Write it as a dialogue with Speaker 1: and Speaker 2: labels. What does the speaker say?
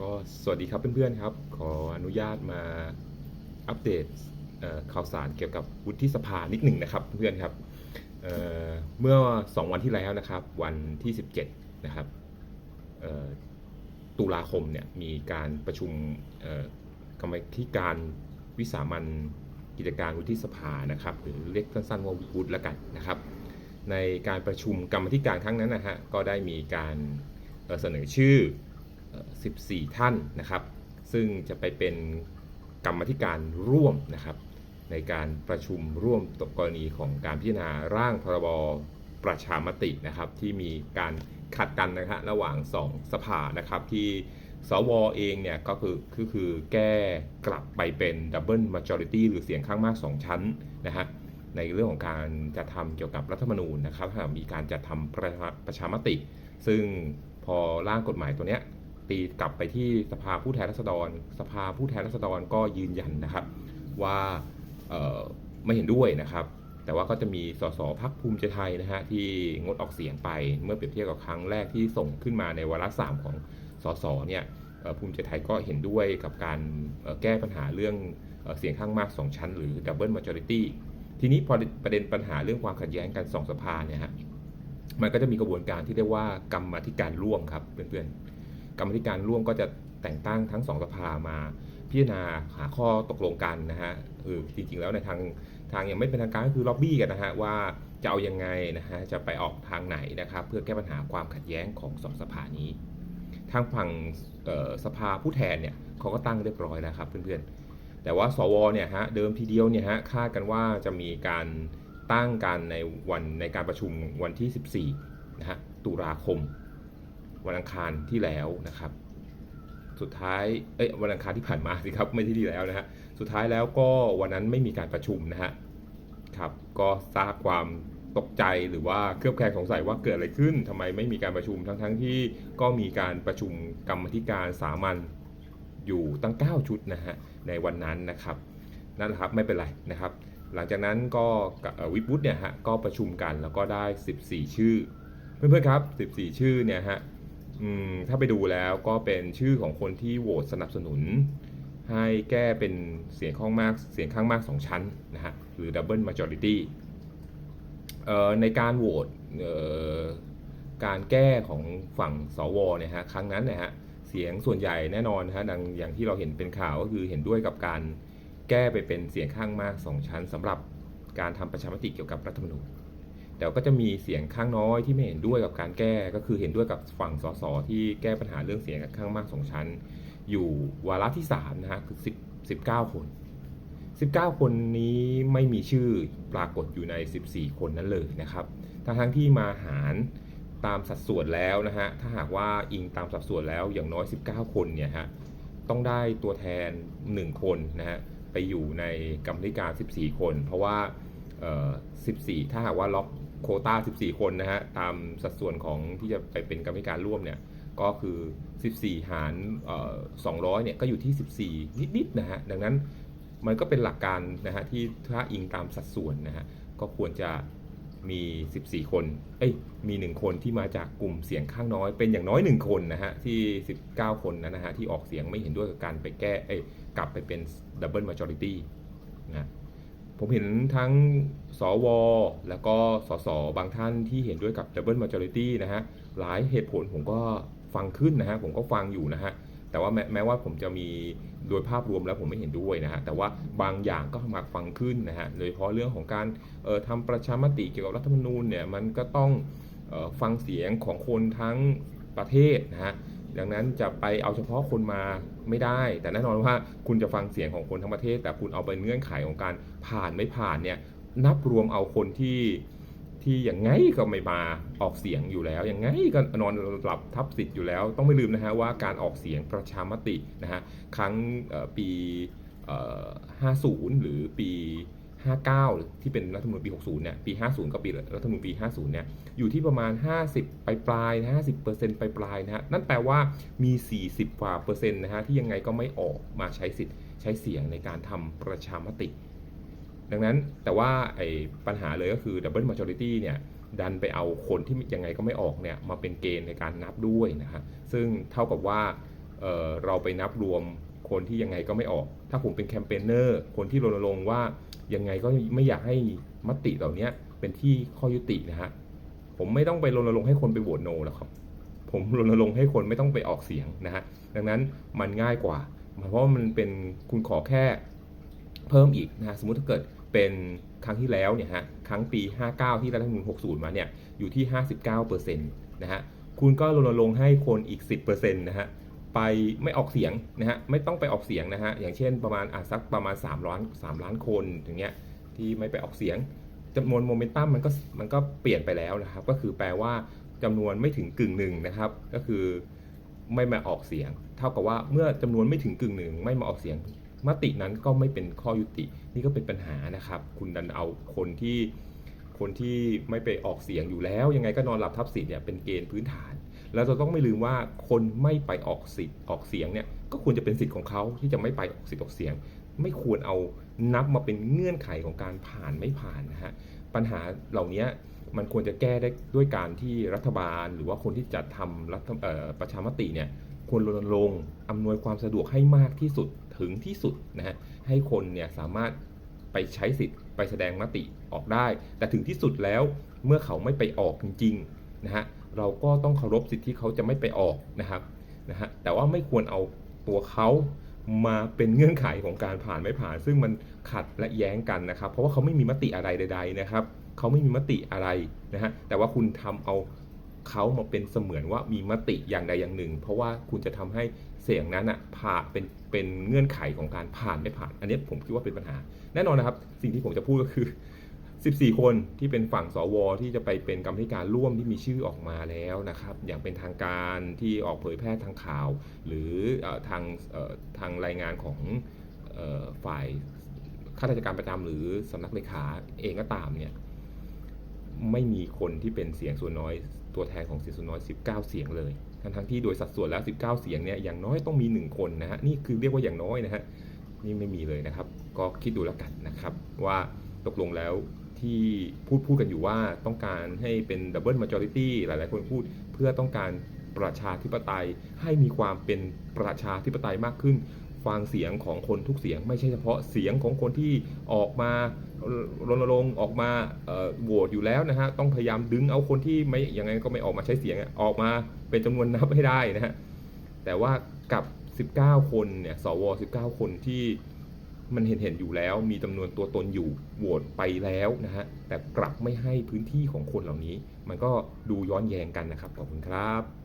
Speaker 1: ก็สวัสดีครับเพื่อนๆครับ ขออนุญาตมาอัปเดตข่าวสารเกี่ยวกับวุฒิสภานิดหนึ่งนะครับเพื่อนๆครับเเมื่อ 2 วันที่แล้วนะครับ วันที่ 17 นะครับตุลาคมเนี่ยมีการประชุมกรรมธิการวิสามันกิจการวุฒิสภานะครับหรือเรียกสั้นๆว่าวุฒิแล้วกันนะครับ ในการประชุมกรรมธิการครั้งนั้นนะฮะก็ได้มีการเเสนอชื่อ 14 ท่านนะครับ ซึ่งจะไปเป็นกรรมธิการร่วมนะครับ ในการประชุมร่วมตกกรณีของการพิจารณาร่างพรบประชามตินะครับที่มีการขัดกันนะฮะระหว่าง 2 สภานะครับที่สวเองเนี่ยก็คือคือคือแก้กลับไปเป็นดับเบิลมาจอริตี้หรือเสียงข้างมาก 2 ชั้นนะฮะในเรื่องของการจะทำเกี่ยวกับรัฐธรรมนูญนะครับถ้ามีการจะทำประชาประชามติ ซึ่งพอร่างกฎหมายตัวเนี้ย ตีกลับไปที่สภาผู้แทนราษฎร สภาผู้แทนราษฎรก็ยืนยันนะครับ ว่าไม่เห็นด้วยนะครับ แต่ว่าก็จะมีสสพักภูมิใจไทยนะฮะที่งดออกเสียงไปเมื่อเปรียบเทียบกับครั้งแรกที่ส่งขึ้นมาในวาระสามของสสเนี่ยภูมิใจไทยก็เห็นด้วยกับการแก้ปัญหาเรื่องเสียงข้างมาก 2 ชั้น หรือ double majority ทีนี้พอประเด็นปัญหาเรื่องความขัดแย้งกันสองสภาเนี่ยฮะมันก็จะมีกระบวนการที่เรียกว่ากรรมธิการร่วมครับเพื่อนๆ กรรมธิการร่วมก็จะแต่งตั้งทั้งสองสภามาพิจารณาหาข้อตกลงกันนะฮะเออจริงๆแล้วในทางทางยังไม่เป็นทางการก็คือล็อบบี้กันนะฮะว่าจะเอายังไงนะฮะจะไปออกทางไหนนะครับ เพื่อแก้ปัญหาความขัดแย้งของสองสภานี้ ทางฝั่งสภาผู้แทนเนี่ยเขาก็ตั้งเรียบร้อยแล้วครับเพื่อนๆ แต่ว่าสวเนี่ยฮะเดิมทีเดียวเนี่ยฮะคาดกันว่าจะมีการตั้งกันในวันในการประชุมวันที่ 14นะฮะตุลาคม วันอังคารที่แล้วนะครับ สุดท้ายเอ้ยวันอังคารที่ผ่านมาสิครับไม่ที่ที่แล้วนะฮะสุดท้ายแล้วก็วันนั้นไม่มีการประชุมนะฮะครับก็สร้างความตกใจหรือว่าเครือบแคลงสงสัยว่าเกิดอะไรขึ้นทำไมไม่มีการประชุมทั้งๆที่ก็มีการประชุมกรรมธิการสามัญอยู่ตั้ง 9 ชุดนะฮะในวันนั้นนะครับนั่นแหละครับไม่เป็นไรนะครับ หลังจากนั้นก็วิปวุฒิเนี่ยฮะก็ประชุมกันแล้วก็ได้ 14 ชื่อ เพื่อนๆครับ 14 ชื่อเนี่ยฮะ ถ้าไปดูแล้วก็เป็นชื่อของคนที่โหวตสนับสนุน ให้แก้เป็นเสียงข้างมากเสียงข้างมาก 2 ชั้นนะฮะหรือ double majority เอ่อในการโหวตการแก้ของฝั่งสวเนี่ยฮะครั้งนั้นเนี่ยฮะเสียงส่วนใหญ่แน่นอนนะฮะดังอย่างที่เราเห็นเป็นข่าวก็คือเห็นด้วยกับการแก้ไปเป็นเสียงข้างมาก 2 ชั้นสำหรับการทำประชามติเกี่ยวกับรัฐธรรมนูญ แต่ก็จะมีเสียงข้างน้อยที่ไม่เห็นด้วยกับการแก้ ก็คือเห็นด้วยกับฝั่งสสที่แก้ปัญหาเรื่องเสียงข้างมากสองชั้น อยู่วาระที่3นะฮะคือ10 19 คน 19 คนนี้ไม่มีชื่อปรากฏอยู่ใน 14 คนนั้นเลยนะครับทั้งทั้งที่มาหารตามสัดส่วนแล้วนะฮะถ้าหากว่าอิงตามสัดส่วนแล้วอย่างน้อย 19 คนเนี่ยฮะต้องได้ตัวแทน 1 คนนะฮะไปอยู่ในกรรมธิการ 14 คน เพราะว่าเอ่อ14 ถ้าหากว่าล็อก โคต้า 14 คนนะฮะ ตามสัดส่วนของที่จะไปเป็นกรรมการร่วมเนี่ย ก็คือ 14 หาร200 เนี่ย ก็อยู่ที่ 14 นิดๆนะฮะ ดังนั้นมันก็เป็นหลักการนะฮะ ที่ถ้าอิงตามสัดส่วนนะฮะ ก็ควรจะมี 14 คน เอ้ย มี 1 คนที่มาจากกลุ่มเสียงข้างน้อย เป็นอย่างน้อย 1 คนนะฮะ ที่ 19 คนนะฮะ ที่ออกเสียงไม่เห็นด้วยกับการไปแก้ เอ้ย กลับไปเป็น double majority นะ ผมเห็นทั้งสว แล้วก็สสบางท่านที่เห็นด้วยกับ double majority นะฮะ หลายเหตุผลผมก็ฟังขึ้นนะฮะ ผมก็ฟังอยู่นะฮะ แต่ว่าแม้แม้ว่าผมจะมีโดยภาพรวมแล้วผมไม่เห็นด้วยนะฮะ แต่ว่าบางอย่างก็มาฟังขึ้นนะฮะ โดยเฉพาะเรื่องของการเอ่อทำประชามติเกี่ยวกับรัฐธรรมนูญเนี่ย มันก็ต้องออฟังเสียงของคนทั้งประเทศนะฮะ ดังนั้นจะไปเอาเฉพาะคนมา ไม่ได้ แต่แน่นอนว่าคุณจะฟังเสียงของคนทั้งประเทศ แต่คุณเอาไปเงื่อนไขของการผ่านไม่ผ่านเนี่ยนับรวมเอาคนที่ที่อย่างไงก็ไม่มาออกเสียงอยู่แล้วอย่างไงก็นอนหลับทับสิทธิ์อยู่แล้ว ต้องไม่ลืมนะฮะว่าการออกเสียงประชามตินะฮะครั้งปี 50 หรือปี 59 หรือที่เป็นรัฐธรรมนูญปี 60 เนี่ย ปี 50 กับปีรัฐธรรมนูญปี 50 เนี่ย อยู่ที่ประมาณ 50 ปลายปลายนะ50เปอร์เซ็นต์ปลายปลายนะฮะ นั่นแปลว่ามี 40 กว่าเปอร์เซ็นต์นะฮะ ที่ยังไงก็ไม่ออกมาใช้สิทธิ์ใช้เสียงในการทำประชามติ ดังนั้นแต่ว่าไอ้ปัญหาเลยก็คือ double majority เนี่ยดันไปเอาคนที่ยังไงก็ไม่ออกเนี่ยมาเป็นเกณฑ์ในการนับด้วยนะฮะ ซึ่งเท่ากับว่าเเราไปนับรวม คนที่ยังไงก็ไม่ออก ถ้าผมเป็นแคมเปญเนอร์คนที่รณรงค์ว่ายังไงก็ไม่อยากให้มติเหล่านี้เป็นที่ข้อยุตินะฮะผมไม่ต้องไปรณรงค์ให้คนไปโหวตโนหรอกครับ ผมรณรงค์ให้คนไม่ต้องไปออกเสียงนะฮะดังนั้นมันง่ายกว่า เพราะมันเป็นคุณขอแค่เพิ่มอีกนะฮะสมมุติถ้าเกิดเป็นครั้งที่แล้วเนี่ยฮะครั้งปี 59 ที่รัฐธรรมนูญ60 มาเนี่ยอยู่ที่ 59%นะฮะคุณก็รณรงค์ให้คนอีก 10%นะฮะ ไปไม่ออกเสียงนะฮะไม่ต้องไปออกเสียงนะฮะอย่างเช่นประมาณอะสักประมาณ3ล้าน3ล้านคนอย่างเงี้ยที่ไม่ไปออกเสียงจำนวนโมเมนตัมมันก็มันก็เปลี่ยนไปแล้วนะครับ ก็คือแปลว่าจำนวนไม่ถึงกึ่งหนึ่งนะครับ ก็คือไม่มาออกเสียง เท่ากับว่าเมื่อจำนวนไม่ถึงกึ่งหนึ่งไม่มาออกเสียงมตินั้นก็ไม่เป็นข้อยุติ นี่ก็เป็นปัญหานะครับ คุณดันเอาคนที่คนที่ไม่ไปออกเสียงอยู่แล้ว ยังไงก็นอนหลับทับสิทธิ์เนี่ยเป็นเกณฑ์พื้นฐาน แล้วเราต้องไม่ลืมว่าคนไม่ไปออกสิทธิ์ออกเสียงเนี่ยก็ควรจะเป็นสิทธิ์ของเขาที่จะไม่ไปออกสิทธิ์ออกเสียง ไม่ควรเอานับมาเป็นเงื่อนไขของการผ่านไม่ผ่านนะฮะปัญหาเหล่านี้มันควรจะแก้ได้ด้วยการที่รัฐบาล หรือว่าคนที่จัดทำรัฐประชามติเนี่ยควรรณรงค์อำนวยความสะดวกให้มากที่สุดถึงที่สุดนะฮะให้คนเนี่ยสามารถไปใช้สิทธิ์ไปแสดงมติออกได้ แต่ถึงที่สุดแล้วเมื่อเขาไม่ไปออกจริงๆนะฮะ เราก็ต้องเคารพสิทธิเขาจะไม่ไปออกนะครับนะฮะแต่ว่าไม่ควรเอาตัวเขามาเป็นเงื่อนไขของการผ่านไม่ผ่าน ซึ่งมันขัดและแย้งกันนะครับ เพราะว่าเขาไม่มีมติอะไรใด ๆนะครับ เขาไม่มีมติอะไรนะฮะแต่ว่าคุณทำเอาเขามาเป็นเสมือนว่ามีมติอย่างใดอย่างหนึ่ง เพราะว่าคุณจะทำให้เสียงนั้นอะผ่านเป็นเป็นเงื่อนไขของการผ่านไม่ผ่าน อันนี้ผมคิดว่าเป็นปัญหา แน่นอนนะครับ สิ่งที่ผมจะพูดก็คือ 14 คนที่เป็นฝั่งสวที่จะไปเป็นกรรมธิการร่วมที่มีชื่อออกมาแล้วนะครับ อย่างเป็นทางการที่ออกเผยแพร่ทางข่าว หรืออทางทางรายงานของฝ่ายข้าราชการประจำหรือสำนักเลขาเองก็ตามเนี่ยไม่มีคนที่เป็นเสียงส่วนน้อยตัวแทนของเสียงส่วนน้อย 19 เสียงเลย ทั้งทั้งที่โดยสัดส่วนแล้ว 19 เสียงเนี่ยอย่างน้อยต้องมี 1 คนนะฮะนี่คือเรียกว่าอย่างน้อยนะฮะนี่ไม่มีเลยนะครับ ก็คิดดูแล้วกันนะครับว่าตกลงแล้ว ที่พูดพูดกันอยู่ว่าต้องการให้เป็นดับเบิลมาจอริตี้หลายๆ คนพูดเพื่อต้องการประชาธิปไตยให้มีความเป็นประชาธิปไตยมากขึ้น ฟังเสียงของคนทุกเสียง ไม่ใช่เฉพาะเสียงของคนที่ออกมารณรงค์ออกมาโหวตอยู่แล้วนะฮะต้องพยายามดึงเอาคนที่ไม่ยังไงก็ไม่ออกมาใช้เสียงออกมาเป็นจำนวนนับให้ได้นะฮะแต่ว่ากับ 19 คนเนี่ยสว 19 คนที่ มันเห็นเห็นอยู่แล้ว มีจำนวนตัวตนอยู่โหวตไปแล้วนะฮะแต่กลับไม่ให้พื้นที่ของคนเหล่านี้ มันก็ดูย้อนแย้งกันนะครับขอบคุณครับ